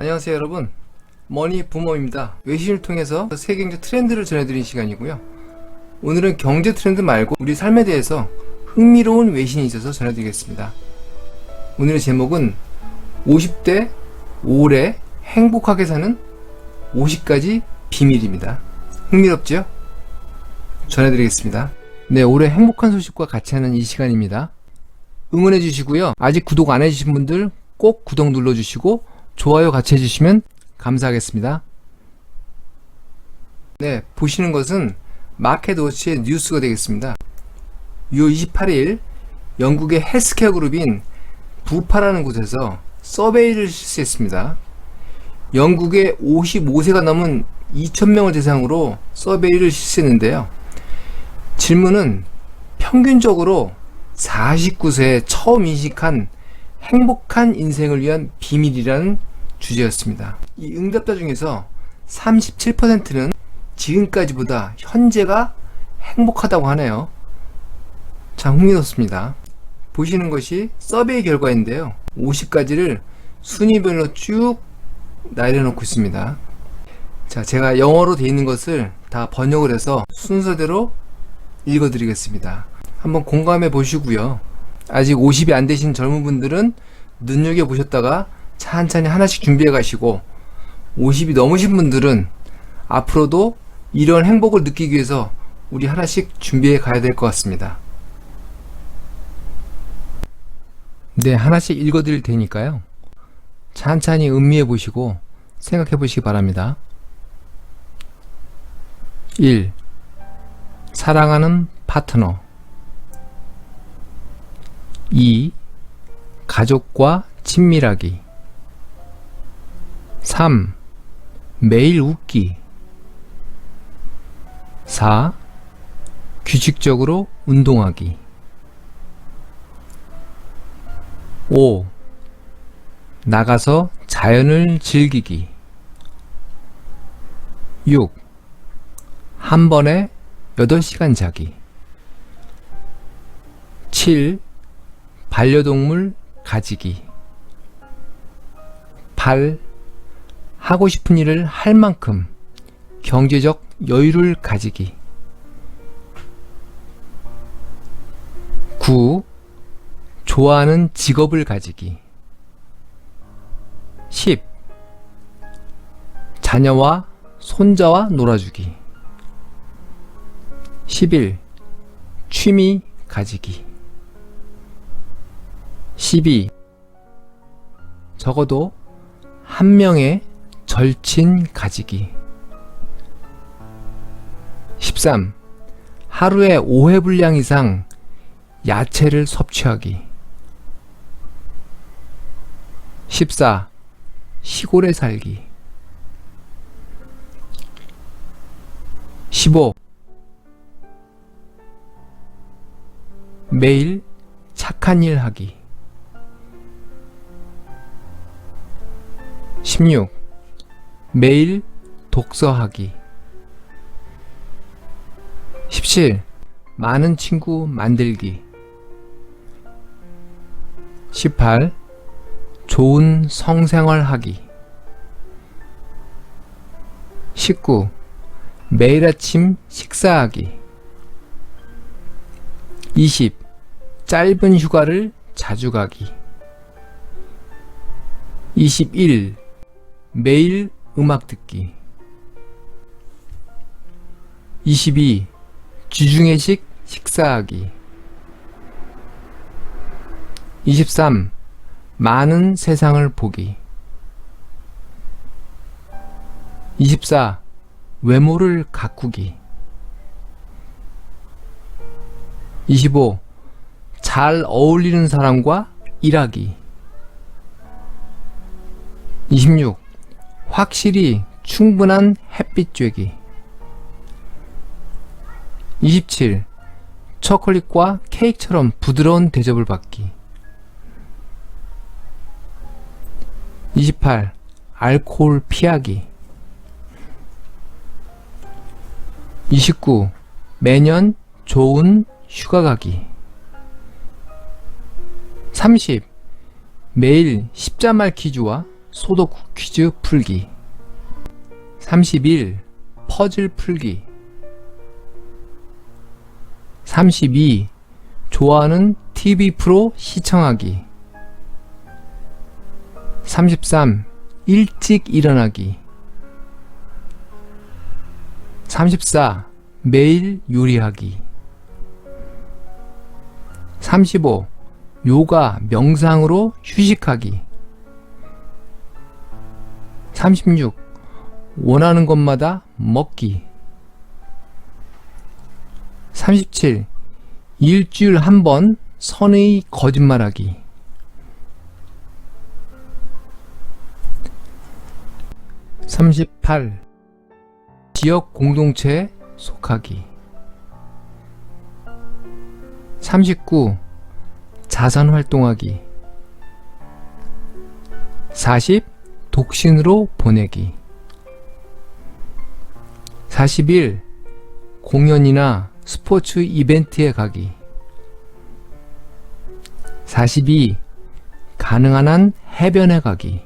안녕하세요 여러분. 머니 부모입니다. 외신을 통해서 세계 경제 트렌드를 전해드리는 시간이고요. 오늘은 경제 트렌드 말고 우리 삶에 대해서 흥미로운 외신이 있어서 전해드리겠습니다. 오늘의 제목은 50대 올해 행복하게 사는 50가지 비밀입니다. 흥미롭죠? 전해드리겠습니다. 네 올해 행복한 소식과 같이 하는 이 시간입니다. 응원해 주시고요. 아직 구독 안 해주신 분들 꼭 구독 눌러주시고 좋아요 같이 해주시면 감사하겠습니다. 네, 보시는 것은 마켓워치의 뉴스가 되겠습니다. 6월 28일 영국의 헬스케어 그룹인 부파라는 곳에서 서베이를 실시했습니다. 영국의 55세가 넘은 2,000명을 대상으로 서베이를 실시했는데요. 질문은 평균적으로 49세에 처음 인식한 행복한 인생을 위한 비밀이라는 주제였습니다. 이 응답자 중에서 37%는 지금까지보다 현재가 행복하다고 하네요. 참 흥미롭습니다. 보시는 것이 서베이 결과인데요. 50가지를 순위별로 쭉 나열해놓고 있습니다. 자, 제가 영어로 되어 있는 것을 다 번역을 해서 순서대로 읽어드리겠습니다. 한번 공감해 보시고요. 아직 50이 안 되신 젊은 분들은 눈여겨 보셨다가 천천히 하나씩 준비해 가시고 50이 넘으신 분들은 앞으로도 이런 행복을 느끼기 위해서 우리 하나씩 준비해 가야 될 것 같습니다. 네, 하나씩 읽어 드릴 테니까요. 천천히 음미해 보시고 생각해 보시기 바랍니다. 1. 사랑하는 파트너 2. 가족과 친밀하기 3. 매일 웃기 4. 규칙적으로 운동하기 5. 나가서 자연을 즐기기 6. 한 번에 8시간 자기 7. 반려동물 가지기 8. 하고 싶은 일을 할 만큼 경제적 여유를 가지기 9. 좋아하는 직업을 가지기 10. 자녀와 손자와 놀아주기 11. 취미 가지기 12. 적어도 한 명의 절친 가지기 13. 하루에 5회 분량 이상 야채를 섭취하기 14. 시골에 살기 15. 매일 착한 일 하기 16. 매일 독서하기 17. 많은 친구 만들기 18. 좋은 성생활 하기 19. 매일 아침 식사하기 20. 짧은 휴가를 자주 가기 21. 매일 음악 듣기 22. 주중회식 식사하기 23. 많은 세상을 보기 24. 외모를 가꾸기 25. 잘 어울리는 사람과 일하기 26. 확실히 충분한 햇빛 쬐기 27. 초콜릿과 케이크처럼 부드러운 대접을 받기 28. 알코올 피하기 29. 매년 좋은 휴가 가기 30. 매일 십자말 퀴즈와 소독 퀴즈 풀기 31. 퍼즐 풀기 32. 좋아하는 TV 프로 시청하기 33. 일찍 일어나기 34. 매일 요리하기 35. 요가, 명상으로 휴식하기 36. 원하는 것마다 먹기 37. 일주일 한 번 선의 거짓말하기 38. 지역 공동체에 속하기 39. 자선 활동하기 40. 독신으로 보내기 41. 공연이나 스포츠 이벤트에 가기 42. 가능한 한 해변에 가기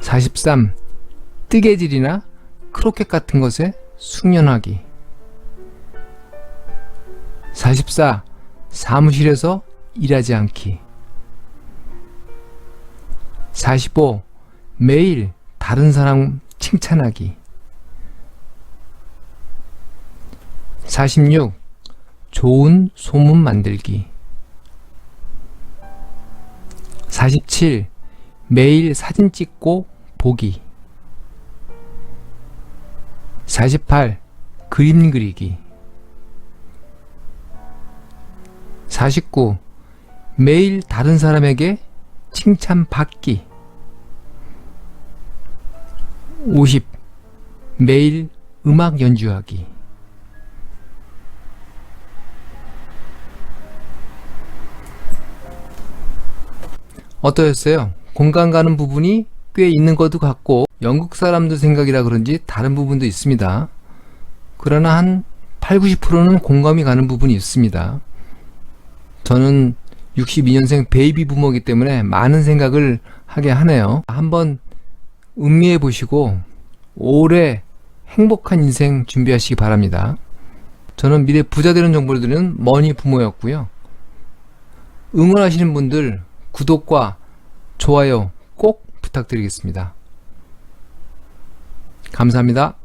43. 뜨개질이나 크로켓 같은 것에 숙련하기 44. 사무실에서 일하지 않기 45. 매일 다른 사람 칭찬하기 46. 좋은 소문 만들기 47. 매일 사진 찍고 보기 48. 그림 그리기 49. 매일 다른 사람에게 칭찬받기 50. 매일 음악 연주하기 어떠셨어요? 공감 가는 부분이 꽤 있는 것도 같고 영국 사람들 생각이라 그런지 다른 부분도 있습니다. 그러나 한 8, 90%는 공감이 가는 부분이 있습니다. 저는 62년생 베이비 부모이기 때문에 많은 생각을 하게 하네요. 한번 음미해 보시고 오래 행복한 인생 준비하시기 바랍니다. 저는 미래 부자 되는 정보를 드리는 머니 부모였고요. 응원하시는 분들 구독과 좋아요 꼭 부탁드리겠습니다. 감사합니다.